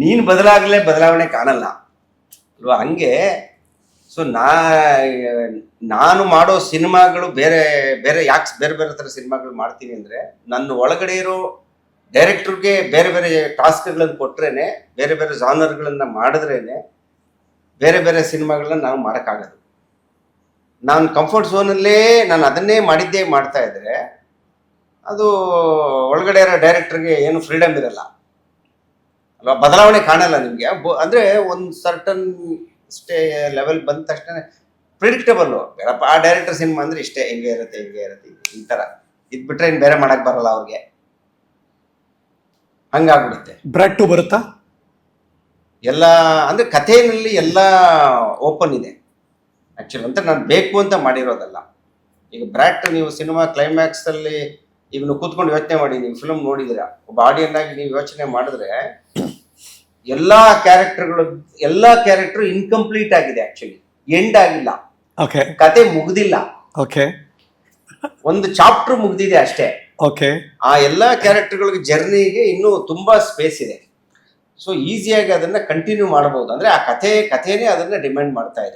ನೀನು ಬದಲಾಗಲೇ ಬದಲಾವಣೆ ಕಾಣಲ್ಲ. ಅಲ್ವಾ? ಹಂಗೆ ಸೊ ನಾ, ನಾನು ಮಾಡೋ ಸಿನಿಮಾಗಳು ಬೇರೆ ಬೇರೆ ಯಾಕೆ ಬೇರೆ ಬೇರೆ ಥರ ಸಿನಿಮಾಗಳು ಮಾಡ್ತೀನಿ ಅಂದರೆ, ನನ್ನ ಒಳಗಡೆ ಇರೋ ಡೈರೆಕ್ಟ್ರಿಗೆ ಬೇರೆ ಬೇರೆ ಟಾಸ್ಕ್ಗಳನ್ನು ಕೊಟ್ರೇ ಬೇರೆ ಬೇರೆ ಜಾನರ್ಗಳನ್ನು ಮಾಡಿದ್ರೇ ಬೇರೆ ಬೇರೆ ಸಿನಿಮಾಗಳನ್ನ ನಾವು ಮಾಡೋಕ್ಕಾಗೋದು. ನಾನು ಕಂಫರ್ಟ್ ಝೋನಲ್ಲೇ ನಾನು ಅದನ್ನೇ ಮಾಡಿದ್ದೇ ಮಾಡ್ತಾ ಇದ್ರೆ, ಅದು ಒಳಗಡೆ ಇರೋ ಡೈರೆಕ್ಟ್ರಿಗೆ ಏನು ಫ್ರೀಡಮ್ ಇರಲ್ಲ. ಬದಲಾವಣೆ ಕಾಣಲ್ಲ ನಿಮಗೆ. ಅಂದರೆ ಒಂದು ಸರ್ಟನ್ ಸ್ಟೇ ಲೆವೆಲ್ ಬಂದ ತಕ್ಷಣ ಪ್ರಿಡಿಕ್ಟಬಲ್ ಬೇಡಪ್ಪ ಆ ಡೈರೆಕ್ಟರ್ ಸಿನಿಮಾ ಅಂದರೆ ಇಷ್ಟೇ ಹಿಂಗೆ ಇರುತ್ತೆ ಹಿಂಗೆ ಇರುತ್ತೆ ಈ ಥರ ಇದು ಬಿಟ್ರೆ ಇನ್ನು ಬೇರೆ ಮಾಡಕ್ಕೆ ಬರಲ್ಲ ಅವ್ರಿಗೆ. ಹಂಗಾಗ್ಬಿಡುತ್ತೆ. ಬ್ರ್ಯಾಡ್ ಟು ಬರುತ್ತಾ? ಎಲ್ಲ ಅಂದರೆ ಕಥೆಯಲ್ಲಿ ಎಲ್ಲ ಓಪನ್ ಇದೆ. ಆ್ಯಕ್ಚುಲಿ ಅಂತ ನಾನು ಬೇಕು ಅಂತ ಮಾಡಿರೋದಲ್ಲ. ಈಗ ಬ್ರ್ಯಾಟ್ ನೀವು ಸಿನಿಮಾ ಕ್ಲೈಮ್ಯಾಕ್ಸಲ್ಲಿ ಈಗ ನೀವು ಕೂತ್ಕೊಂಡು ಯೋಚನೆ ಮಾಡಿ ನೀವು ಫಿಲ್ಮ್ ನೋಡಿದಿರ? ಒಬ್ಬ ಆಡಿಯನ್ ಆಗಿ ನೀವು ಯೋಚನೆ ಮಾಡಿದ್ರೆ ಎಲ್ಲಾ ಕ್ಯಾರೆಕ್ಟರ್ಗಳು ಎಲ್ಲ ಕ್ಯಾರೆಕ್ಟರ್ ಇನ್ಕಂಪ್ಲೀಟ್ ಆಗಿದೆ ಆಕ್ಚುಲಿ ಎಂಡ್ ಆಗಿಲ್ಲ. ಓಕೆ ಕತೆ ಮುಗ್ದಿಲ್ಲ. ಓಕೆ ಒಂದು ಚಾಪ್ಟರ್ ಮುಗ್ದಿದೆ ಅಷ್ಟೇ. ಓಕೆ ಆ ಎಲ್ಲ ಕ್ಯಾರೆಕ್ಟರ್ಗಳಿಗೆ ಜರ್ನಿಗೆ ಇನ್ನೂ ತುಂಬಾ ಸ್ಪೇಸ್ ಇದೆ. ಸೊ ಈಸಿಯಾಗಿ ಅದನ್ನ ಕಂಟಿನ್ಯೂ ಮಾಡಬಹುದು. ಅಂದ್ರೆ ಆ ಕಥೆ ಕಥೆನೇ ಅದನ್ನ ಡಿಮ್ಯಾಂಡ್ ಮಾಡ್ತಾ ಇದೆ.